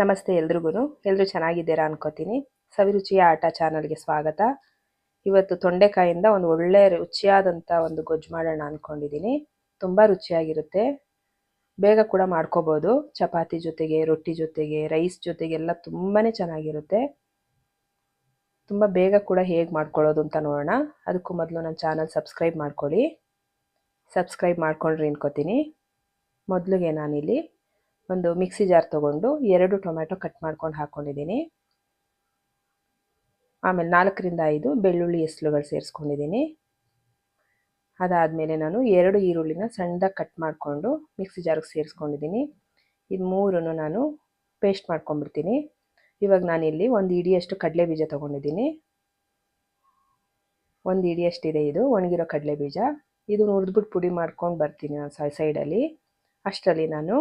ನಮಸ್ತೆ ಎಲ್ರಿಗೂ ಎಲ್ಲರೂ ಚೆನ್ನಾಗಿದ್ದೀರಾ ಅನ್ಕೋತೀನಿ. ಸವಿರುಚಿಯ ಆಟ ಚಾನಲ್ಗೆ ಸ್ವಾಗತ. ಇವತ್ತು ತೊಂಡೆಕಾಯಿಂದ ಒಂದು ಒಳ್ಳೆ ರುಚಿಯಾದಂಥ ಒಂದು ಗೊಜ್ಜು ಮಾಡೋಣ ಅಂದ್ಕೊಂಡಿದ್ದೀನಿ ತುಂಬ ರುಚಿಯಾಗಿರುತ್ತೆ. ಬೇಗ ಕೂಡ ಮಾಡ್ಕೋಬೋದು. ಚಪಾತಿ ಜೊತೆಗೆ, ರೊಟ್ಟಿ ಜೊತೆಗೆ, ರೈಸ್ ಜೊತೆಗೆಲ್ಲ ತುಂಬಾ ಚೆನ್ನಾಗಿರುತ್ತೆ. ತುಂಬ ಬೇಗ ಕೂಡ ಹೇಗೆ ಮಾಡ್ಕೊಳ್ಳೋದು ಅಂತ ನೋಡೋಣ. ಅದಕ್ಕೂ ಮೊದಲು ನನ್ನ ಚಾನಲ್ ಸಬ್ಸ್ಕ್ರೈಬ್ ಮಾಡ್ಕೊಳ್ಳಿ. ಸಬ್ಸ್ಕ್ರೈಬ್ ಮಾಡ್ಕೊಂಡ್ರಿ ಅನ್ಕೋತೀನಿ. ಮೊದಲಿಗೆ ನಾನಿಲ್ಲಿ ಒಂದು ಮಿಕ್ಸಿ ಜಾರ್ ತೊಗೊಂಡು ಎರಡು ಟೊಮ್ಯಾಟೊ ಕಟ್ ಮಾಡ್ಕೊಂಡು ಹಾಕ್ಕೊಂಡಿದ್ದೀನಿ ಆಮೇಲೆ ನಾಲ್ಕರಿಂದ ಐದು ಬೆಳ್ಳುಳ್ಳಿ ಎಸ್ಲುಗಳು ಸೇರಿಸ್ಕೊಂಡಿದ್ದೀನಿ. ಅದಾದಮೇಲೆ ನಾನು ಎರಡು ಈರುಳ್ಳಿನ ಸಣ್ಣದಾಗಿ ಕಟ್ ಮಾಡಿಕೊಂಡು ಮಿಕ್ಸಿ ಜಾರ್ಗೆ ಸೇರಿಸ್ಕೊಂಡಿದ್ದೀನಿ. ಇದು ಮೂರನ್ನು ನಾನು ಪೇಸ್ಟ್ ಮಾಡ್ಕೊಂಡ್ಬಿಡ್ತೀನಿ ಇವಾಗ ನಾನಿಲ್ಲಿ ಒಂದು ಇಡಿಯಷ್ಟು ಕಡಲೆ ಬೀಜ ತೊಗೊಂಡಿದ್ದೀನಿ. ಒಂದು ಇಡಿಯಷ್ಟಿದೆ ಇದು ಒಣಗಿರೋ ಕಡಲೆ ಬೀಜ. ಇದು ಹುರಿದ್ಬಿಟ್ಟು ಪುಡಿ ಮಾಡ್ಕೊಂಡು ಬರ್ತೀನಿ ನಾನು ಸೈಡಲ್ಲಿ. ಅಷ್ಟರಲ್ಲಿ ನಾನು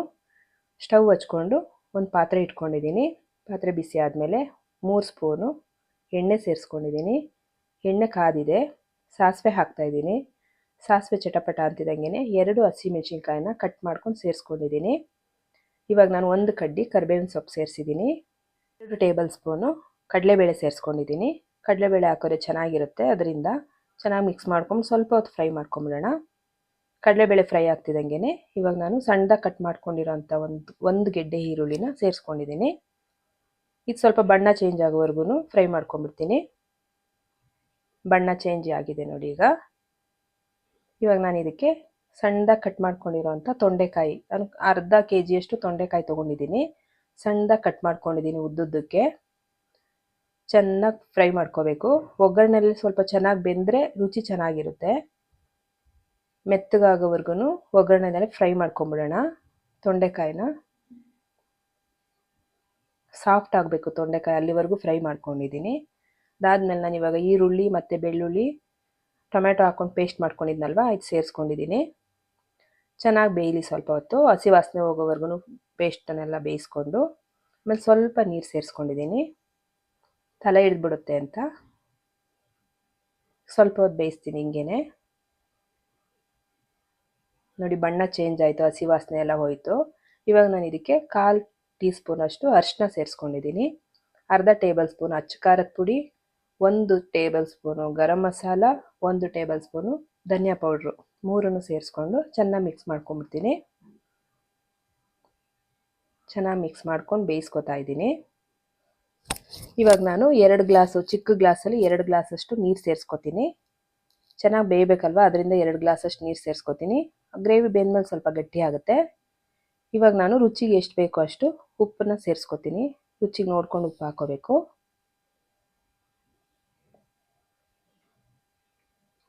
ಸ್ಟವ್ ಹಚ್ಕೊಂಡು ಒಂದು ಪಾತ್ರೆ ಇಟ್ಕೊಂಡಿದ್ದೀನಿ. ಪಾತ್ರೆ ಬಿಸಿ ಆದಮೇಲೆ ಮೂರು ಸ್ಪೂನು ಎಣ್ಣೆ ಸೇರಿಸ್ಕೊಂಡಿದ್ದೀನಿ. ಎಣ್ಣೆ ಕಾದಿದೆ. ಸಾಸಿವೆ ಹಾಕ್ತಾಯಿದ್ದೀನಿ ಸಾಸಿವೆ ಚಟಪಟ ಅಂತಿದ್ದಂಗೆ ಎರಡು ಹಸಿಮೆಣ್ಸಿನ್ಕಾಯಿನ ಕಟ್ ಮಾಡ್ಕೊಂಡು ಸೇರಿಸ್ಕೊಂಡಿದ್ದೀನಿ. ಇವಾಗ ನಾನು ಒಂದು ಕಡ್ಡಿ ಕರಿಬೇವಿನ ಸೊಪ್ಪು ಸೇರಿಸಿದ್ದೀನಿ. ಎರಡು ಟೇಬಲ್ ಸ್ಪೂನು ಕಡಲೆಬೇಳೆ ಸೇರಿಸ್ಕೊಂಡಿದ್ದೀನಿ. ಕಡಲೆಬೇಳೆ ಹಾಕೋರೆ ಚೆನ್ನಾಗಿರುತ್ತೆ. ಅದರಿಂದ ಚೆನ್ನಾಗಿ ಮಿಕ್ಸ್ ಮಾಡ್ಕೊಂಡು ಸ್ವಲ್ಪ ಹೊತ್ತು ಫ್ರೈ ಮಾಡ್ಕೊಂಬಿಡೋಣ. ಕಡಲೆಬೇಳೆ ಫ್ರೈ ಆಗ್ತಿದ್ದಂಗೆ ಇವಾಗ ನಾನು ಸಣ್ಣದಾಗಿ ಕಟ್ ಮಾಡ್ಕೊಂಡಿರೋಂಥ ಒಂದು ಒಂದು ಗೆಡ್ಡೆ ಈರುಳ್ಳಿನ ಸೇರಿಸ್ಕೊಂಡಿದ್ದೀನಿ. ಇದು ಸ್ವಲ್ಪ ಬಣ್ಣ ಚೇಂಜ್ ಆಗೋವರೆಗೂ ಫ್ರೈ ಮಾಡ್ಕೊಂಡ್ಬಿಡ್ತೀನಿ. ಬಣ್ಣ ಚೇಂಜ್ ಆಗಿದೆ ನೋಡಿ ಈಗ. ಇವಾಗ ನಾನು ಇದಕ್ಕೆ ಸಣ್ಣದಾಗಿ ಕಟ್ ಮಾಡ್ಕೊಂಡಿರೋಂಥ ತೊಂಡೆಕಾಯಿ ನಾನು ಅರ್ಧ ಕೆ ಜಿಯಷ್ಟು ತೊಂಡೆಕಾಯಿ ತೊಗೊಂಡಿದ್ದೀನಿ. ಸಣ್ಣದಾಗಿ ಕಟ್ ಮಾಡ್ಕೊಂಡಿದ್ದೀನಿ ಉದ್ದುದ್ದಕ್ಕೆ. ಚೆನ್ನಾಗಿ ಫ್ರೈ ಮಾಡ್ಕೋಬೇಕು. ಒಗ್ಗರಣೆಯಲ್ಲಿ ಸ್ವಲ್ಪ ಚೆನ್ನಾಗಿ ಬೆಂದರೆ ರುಚಿ ಚೆನ್ನಾಗಿರುತ್ತೆ. ಮೆತ್ತಗಾಗೋವರೆಗೂ ಒಗ್ಗರಣೆನಲ್ಲಿ ಫ್ರೈ ಮಾಡ್ಕೊಂಬಿಡೋಣ. ತೊಂಡೆಕಾಯಿನ ಸಾಫ್ಟ್ ಆಗಬೇಕು ತೊಂಡೆಕಾಯಿ, ಅಲ್ಲಿವರೆಗೂ ಫ್ರೈ ಮಾಡ್ಕೊಂಡಿದ್ದೀನಿ. ಅದಾದಮೇಲೆ ನಾನು ಇವಾಗ ಈರುಳ್ಳಿ ಮತ್ತು ಬೆಳ್ಳುಳ್ಳಿ ಟೊಮೆಟೊ ಹಾಕ್ಕೊಂಡು ಪೇಸ್ಟ್ ಮಾಡ್ಕೊಂಡಿದ್ನಲ್ವ ಇದು ಸೇರಿಸ್ಕೊಂಡಿದ್ದೀನಿ. ಚೆನ್ನಾಗಿ ಬೇಯಲಿ ಸ್ವಲ್ಪ ಹೊತ್ತು, ಹಸಿ ವಾಸನೆ ಹೋಗೋವರೆಗೂ ಪೇಸ್ಟನ್ನೆಲ್ಲ ಬೇಯಿಸ್ಕೊಂಡು, ಆಮೇಲೆ ಸ್ವಲ್ಪ ನೀರು ಸೇರಿಸ್ಕೊಂಡಿದ್ದೀನಿ. ತಲೆ ಹಿಡಿದ್ಬಿಡುತ್ತೆ ಅಂತ. ಸ್ವಲ್ಪ ಹೊತ್ತು ಬೇಯಿಸ್ತೀನಿ ಹಿಂಗೇನೆ. ನೋಡಿ ಬಣ್ಣ ಚೇಂಜ್ ಆಯಿತು, ಹಸಿ ವಾಸನೆ ಎಲ್ಲ ಹೋಯಿತು. ಇವಾಗ ನಾನು ಇದಕ್ಕೆ ಕಾಲು ಟೀ ಸ್ಪೂನಷ್ಟು ಅರಿಶಿನ ಸೇರಿಸ್ಕೊಂಡಿದ್ದೀನಿ ಅರ್ಧ ಟೇಬಲ್ ಸ್ಪೂನ್ ಅಚ್ಚು ಖಾರದ ಪುಡಿ, ಒಂದು ಟೇಬಲ್ ಸ್ಪೂನು ಗರಂ ಮಸಾಲ, ಒಂದು ಟೇಬಲ್ ಸ್ಪೂನು ಧನಿಯಾ ಪೌಡ್ರು ಮೂರನ್ನು ಸೇರಿಸ್ಕೊಂಡು ಚೆನ್ನಾಗಿ ಮಿಕ್ಸ್ ಮಾಡ್ಕೊಂಬಿಡ್ತೀನಿ ಚೆನ್ನಾಗಿ ಮಿಕ್ಸ್ ಮಾಡ್ಕೊಂಡು ಬೇಯಿಸ್ಕೊತಾ ಇದ್ದೀನಿ. ಇವಾಗ ನಾನು ಎರಡು ಗ್ಲಾಸು ಚಿಕ್ಕ ಗ್ಲಾಸಲ್ಲಿ ಎರಡು ಗ್ಲಾಸಷ್ಟು ನೀರು ಸೇರಿಸ್ಕೊತೀನಿ. ಚೆನ್ನಾಗಿ ಬೇಯಬೇಕಲ್ವ? ಅದರಿಂದ ಎರಡು ಗ್ಲಾಸಷ್ಟು ನೀರು ಸೇರಿಸ್ಕೊತೀನಿ. ಗ್ರೇವಿ ಬೆಂದ್ಮೇಲೆ ಸ್ವಲ್ಪ ಗಟ್ಟಿ ಆಗುತ್ತೆ ಇವಾಗ ನಾನು ರುಚಿಗೆ ಎಷ್ಟು ಬೇಕೋ ಅಷ್ಟು ಉಪ್ಪನ್ನು ಸೇರಿಸ್ಕೊತೀನಿ. ರುಚಿಗೆ ನೋಡ್ಕೊಂಡು ಉಪ್ಪು ಹಾಕೋಬೇಕು.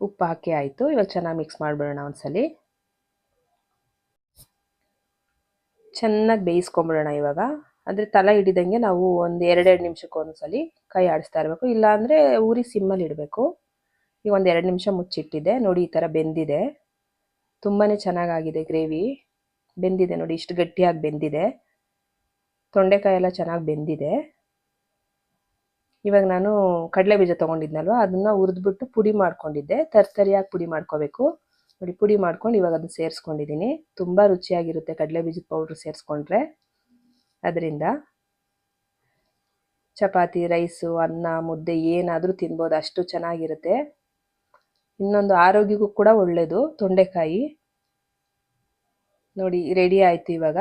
ಉಪ್ಪು ಹಾಕಿ ಆಯಿತು. ಇವಾಗ ಚೆನ್ನಾಗಿ ಮಿಕ್ಸ್ ಮಾಡಿಬಿಡೋಣ ಒಂದ್ಸಲಿ. ಚೆನ್ನಾಗಿ ಬೇಯಿಸ್ಕೊಂಬಿಡೋಣ ಇವಾಗ. ಅಂದರೆ ತಲೆ ಹಿಡಿದಂಗೆ ನಾವು ಒಂದು ಎರಡೆರಡು ನಿಮಿಷಕ್ಕೆ ಒಂದ್ಸಲಿ ಕೈ ಆಡಿಸ್ತಾ ಇರಬೇಕು. ಇಲ್ಲಾಂದರೆ ಊರಿ ಸಿಮ್ಮಲ್ಲಿ ಇಡಬೇಕು. ಈಗ ಒಂದು ಎರಡು ನಿಮಿಷ ಮುಚ್ಚಿಟ್ಟಿದೆ. ನೋಡಿ ಈ ಥರ ಬೆಂದಿದೆ. ತುಂಬಾ ಚೆನ್ನಾಗಾಗಿದೆ ಗ್ರೇವಿ. ಬೆಂದಿದೆ ನೋಡಿ, ಇಷ್ಟು ಗಟ್ಟಿಯಾಗಿ ಬೆಂದಿದೆ. ತೊಂಡೆಕಾಯಿ ಎಲ್ಲ ಚೆನ್ನಾಗಿ ಬೆಂದಿದೆ. ಇವಾಗ ನಾನು ಕಡಲೆ ಬೀಜ ತೊಗೊಂಡಿದ್ನಲ್ವ, ಅದನ್ನು ಹುರಿದ್ಬಿಟ್ಟು ಪುಡಿ ಮಾಡ್ಕೊಂಡಿದ್ದೆ. ತರ್ತರಿಯಾಗಿ ಪುಡಿ ಮಾಡ್ಕೋಬೇಕು. ನೋಡಿ, ಪುಡಿ ಮಾಡ್ಕೊಂಡು ಇವಾಗ ಅದನ್ನು ಸೇರಿಸ್ಕೊಂಡಿದ್ದೀನಿ ತುಂಬ ರುಚಿಯಾಗಿರುತ್ತೆ ಕಡಲೆ ಬೀಜದ ಪೌಡ್ರ್ ಸೇರಿಸ್ಕೊಂಡ್ರೆ. ಅದರಿಂದ ಚಪಾತಿ, ರೈಸು, ಅನ್ನ, ಮುದ್ದೆ ಏನಾದರೂ ತಿನ್ಬೋದು, ಅಷ್ಟು ಚೆನ್ನಾಗಿರುತ್ತೆ. ಇನ್ನೊಂದು ಆರೋಗ್ಯಕ್ಕೂ ಕೂಡ ಒಳ್ಳೆಯದು ತೊಂಡೆಕಾಯಿ. ನೋಡಿ ರೆಡಿ ಆಯಿತು ಇವಾಗ.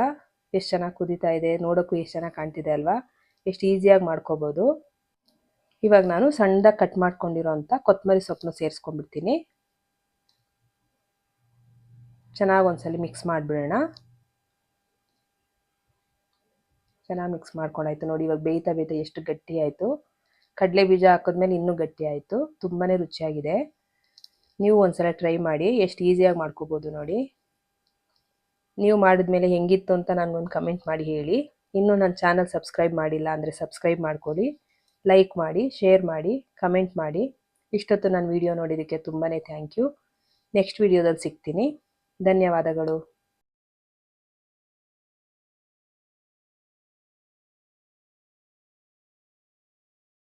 ಎಷ್ಟು ಚೆನ್ನಾಗಿ ಕುದೀತಾ ಇದೆ, ನೋಡೋಕ್ಕೂ ಎಷ್ಟು ಚೆನ್ನಾಗಿ ಕಾಣ್ತಿದೆ ಅಲ್ವಾ? ಎಷ್ಟು ಈಸಿಯಾಗಿ ಮಾಡ್ಕೋಬೋದು. ಇವಾಗ ನಾನು ಸಣ್ಣದಾಗಿ ಕಟ್ ಮಾಡ್ಕೊಂಡಿರೋ ಅಂಥ ಕೊತ್ತಂಬರಿ ಸೊಪ್ಪನ್ನು ಸೇರಿಸ್ಕೊಂಡ್ಬಿಡ್ತೀನಿ. ಚೆನ್ನಾಗಿ ಒಂದ್ಸಲಿ ಮಿಕ್ಸ್ ಮಾಡಿಬಿಡೋಣ. ಚೆನ್ನಾಗಿ ಮಿಕ್ಸ್ ಮಾಡ್ಕೊಂಡಾಯ್ತು. ನೋಡಿ, ಇವಾಗ ಬೇಯ್ತಾ ಬೇಯ್ತಾ ಎಷ್ಟು ಗಟ್ಟಿ ಆಯಿತು. ಕಡಲೆ ಬೀಜ ಹಾಕಿದ್ಮೇಲೆ ಇನ್ನೂ ಗಟ್ಟಿ ಆಯಿತು. ತುಂಬಾ ರುಚಿಯಾಗಿದೆ. ನೀವು ಒಂದ್ಸಲ ಟ್ರೈ ಮಾಡಿ, ಎಷ್ಟು ಈಸಿಯಾಗಿ ಮಾಡ್ಕೋಬೋದು ನೋಡಿ. ನೀವು ಮಾಡಿದ್ಮೇಲೆ ಹೆಂಗಿತ್ತು ಅಂತ ನನಗೊಂದು ಕಮೆಂಟ್ ಮಾಡಿ ಹೇಳಿ. ಇನ್ನೂ ನನ್ನ ಚಾನಲ್ ಸಬ್ಸ್ಕ್ರೈಬ್ ಮಾಡಿಲ್ಲ ಅಂದರೆ ಸಬ್ಸ್ಕ್ರೈಬ್ ಮಾಡ್ಕೊಳ್ಳಿ ಲೈಕ್ ಮಾಡಿ ಶೇರ್ ಮಾಡಿ ಕಮೆಂಟ್ ಮಾಡಿ. ಇಷ್ಟೊತ್ತು ನನ್ನ ವಿಡಿಯೋ ನೋಡಿದ್ದಕ್ಕೆ ತುಂಬಾ ಥ್ಯಾಂಕ್ ಯು ನೆಕ್ಸ್ಟ್ ವಿಡಿಯೋದಲ್ಲಿ ಸಿಗ್ತೀನಿ. ಧನ್ಯವಾದಗಳು.